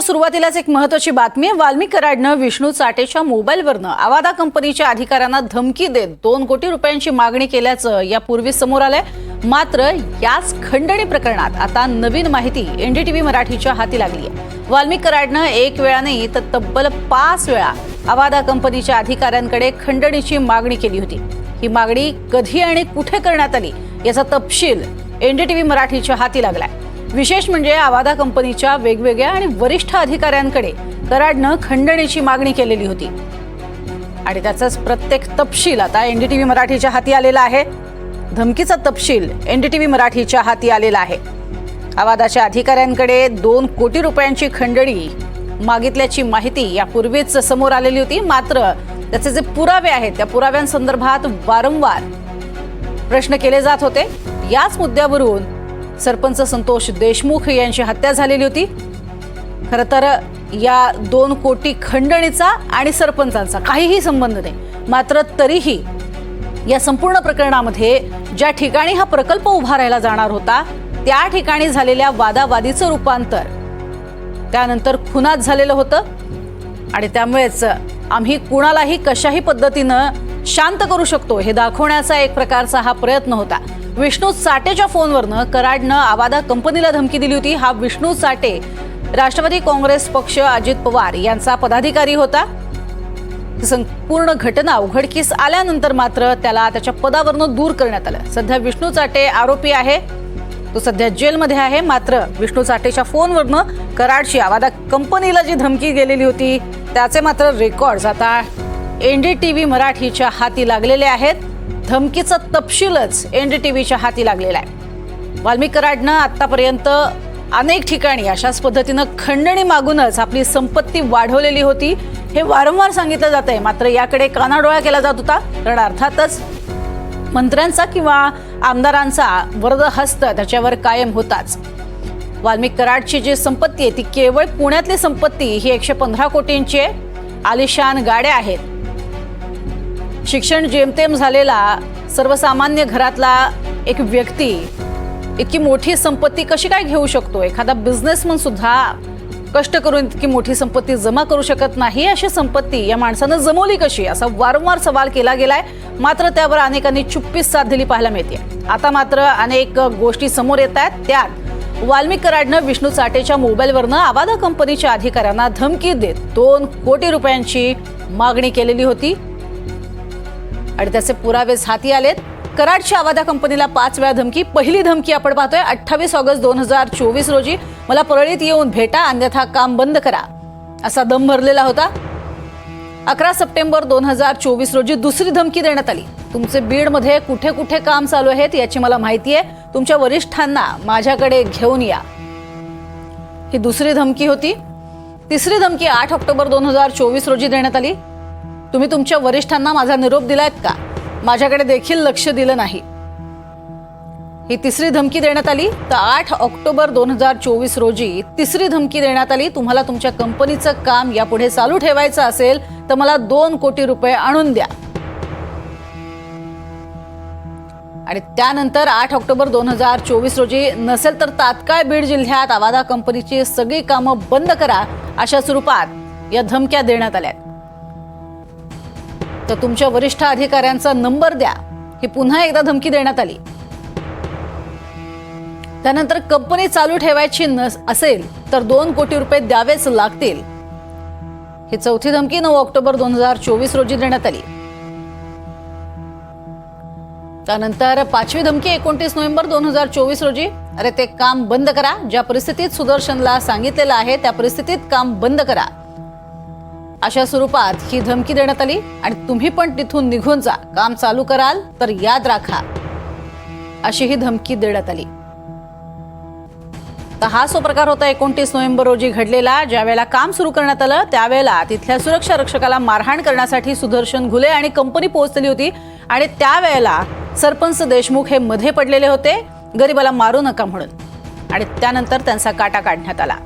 सुरुवातीलाच एक महत्वाची बातमी आहे. वाल्मिक कराडनं विष्णू चाटेच्या मोबाईलवरनं आवादा कंपनीच्या अधिकाऱ्यांना धमकी देत दोन कोटी रुपयांची मागणी केल्याचं यापूर्वी समोर आलंय. मात्र याच खंडणी प्रकरणात आता नवीन माहिती एनडीटीव्ही मराठीच्या हाती लागली आहे. वाल्मी कराडनं एक वेळा नाही तर तब्बल पाच वेळा आवादा कंपनीच्या अधिकाऱ्यांकडे खंडणीची मागणी केली होती. ही मागणी कधी आणि कुठे करण्यात आली याचा तपशील एनडीटीव्ही मराठीच्या हाती लागलाय. विशेष म्हणजे आवादा कंपनीच्या वेगवेगळ्या आणि वरिष्ठ अधिकाऱ्यांकडे कराडनं खंडणीची मागणी केलेली होती. आणि त्याचाच प्रत्येक तपशील आता एनडीटीव्ही मराठीच्या हाती आलेला आहे. धमकीचा तपशील एनडीटीव्ही मराठीच्या हाती आलेला आहे. आवादाच्या अधिकाऱ्यांकडे दोन कोटी रुपयांची खंडणी मागितल्याची माहिती यापूर्वीच समोर आलेली होती. मात्र त्याचे जे पुरावे आहेत त्या पुराव्यांसंदर्भात वारंवार प्रश्न केले जात होते. याच मुद्द्यावरून सरपंच संतोष देशमुख यांची हत्या झालेली होती. खर तर या दोन कोटी खंडणीचा आणि सरपंचांचा काहीही संबंध नाही. मात्र तरीही या संपूर्ण प्रकरणामध्ये ज्या ठिकाणी हा प्रकल्प उभारायला जाणार होता त्या ठिकाणी झालेल्या वादावादीचं रूपांतर त्यानंतर खुनात झालेलं होतं. आणि त्यामुळेच आम्ही कुणालाही कशाही पद्धतीनं शांत करू शकतो. हे दाखवण्याचा एक प्रकारचा हा प्रयत्न होता. विष्णू साटेच्या फोनवरनं कराडनं आवादा कंपनीला धमकी दिली होती. हा विष्णू चाटे राष्ट्रवादी काँग्रेस पक्ष अजित पवार यांचा पदाधिकारी होता. संपूर्ण घटना उघडकीस आल्यानंतर मात्र त्याला त्याच्या पदावरनं दूर करण्यात आलं. सध्या विष्णू चाटे आरोपी आहे. तो सध्या जेलमध्ये आहे. मात्र विष्णू चाटेच्या फोनवरनं कराडची आवादा कंपनीला जी धमकी गेलेली होती त्याचे मात्र रेकॉर्ड्स आता एनडीटीव्ही मराठीच्या हाती लागलेले आहेत. धमकीचा तपशीलच एनडीटीव्हीच्या हाती लागलेला आहे. वाल्मिक कराडनं आतापर्यंत अनेक ठिकाणी अशाच पद्धतीनं खंडणी मागूनच आपली संपत्ती वाढवलेली होती. हे वारंवार सांगितलं जात आहे मात्र याकडे कानाडोळा केला जात होता. कारण अर्थातच मंत्र्यांचा किंवा आमदारांचा वरद हस्त त्याच्यावर कायम होताच. वाल्मिक कराडची जी संपत्ती आहे ती केवळ पुण्यातली संपत्ती ही एकशे पंधरा कोटींची आहे. आलिशान गाड्या आहेत. शिक्षण जेमतेम झालेला सर्वसामान्य घरातला एक व्यक्ती इतकी मोठी संपत्ती कशी काय घेऊ शकतो? एखादा बिझनेसमन सुद्धा कष्ट करून इतकी मोठी संपत्ती जमा करू शकत नाही. अशी संपत्ती या माणसानं जमवली कशी? असा वारंवार सवाल केला गेलाय. मात्र त्यावर अनेकांनी चुप्पीस साथ दिली पाहायला मिळते. आता मात्र अनेक गोष्टी समोर येत आहेत. त्यात वाल्मिक कराडनं विष्णू चाटेच्या मोबाईलवरनं आवादा कंपनीच्या अधिकाऱ्यांना धमकी देत दोन कोटी रुपयांची मागणी केलेली होती. आणि त्याचे पुरावेच हाती आलेत. कराडच्या आवादा कंपनीला पाच वेळा धमकी. पहिली धमकी आपण पाहतोय अठ्ठावीस ऑगस्ट दोन हजार चोवीस रोजी. मला परळीत येऊन भेटा अन्यथा काम बंद करा. असा दम भरलेला होता. अकरा सप्टेंबर दोन हजार चोवीस रोजी दुसरी धमकी देण्यात आली. तुमचे बीडमध्ये कुठे कुठे काम चालू आहेत याची मला माहिती आहे. तुमच्या वरिष्ठांना माझ्याकडे घेऊन या. ही दुसरी धमकी होती. तिसरी धमकी आठ ऑक्टोबर दोन हजार चोवीस रोजी देण्यात आली. तुम्ही तुमच्या वरिष्ठांना माझा निरोप दिलायत का? माझ्याकडे देखील लक्ष दिलं नाही. ही तिसरी धमकी देण्यात आली तर आठ ऑक्टोबर दोन हजार चोवीस रोजी तिसरी धमकी देण्यात आली. तुम्हाला तुमच्या कंपनीचं काम यापुढे चालू ठेवायचं असेल तर मला दोन कोटी रुपये आणून द्या. आणि त्यानंतर आठ ऑक्टोबर दोन हजार चोवीस रोजी नसेल तर तात्काळ बीड जिल्ह्यात आवादा कंपनीची सगळी कामं बंद करा अशा स्वरूपात या धमक्या देण्यात आल्या तर तुमच्या वरिष्ठ अधिकाऱ्यांचा नंबर द्या. ही पुन्हा एकदा धमकी देण्यात आली. त्यानंतर कंपनी चालू ठेवायची नस असेल तर दोन कोटी रुपये द्यावेच लागतील. ही चौथी धमकी नऊ ऑक्टोबर दोन हजार चोवीस रोजी देण्यात आली. त्यानंतर पाचवी धमकी एकोणतीस नोव्हेंबर दोन हजार चोवीस रोजी. अरे ते काम बंद करा. ज्या परिस्थितीत सुदर्शनला सांगितलेलं आहे त्या परिस्थितीत काम बंद करा. अशा स्वरूपात ही धमकी देण्यात आली आणि तुम्ही पण तिथून निघून जा. काम चालू कराल तर याद राखा. अशी ही धमकी देण्यात आली. तर हा जो प्रकार होता एकोणतीस नोव्हेंबर रोजी घडलेला. ज्यावेळेला काम सुरू करण्यात आलं त्यावेळेला तिथल्या सुरक्षा रक्षकाला मारहाण करण्यासाठी सुदर्शन घुले आणि कंपनी पोहोचलेली होती. आणि त्यावेळेला सरपंच देशमुख हे मध्ये पडलेले होते. गरीबाला मारू नका म्हणून. आणि त्यानंतर त्यांचा काटा काढण्यात आला.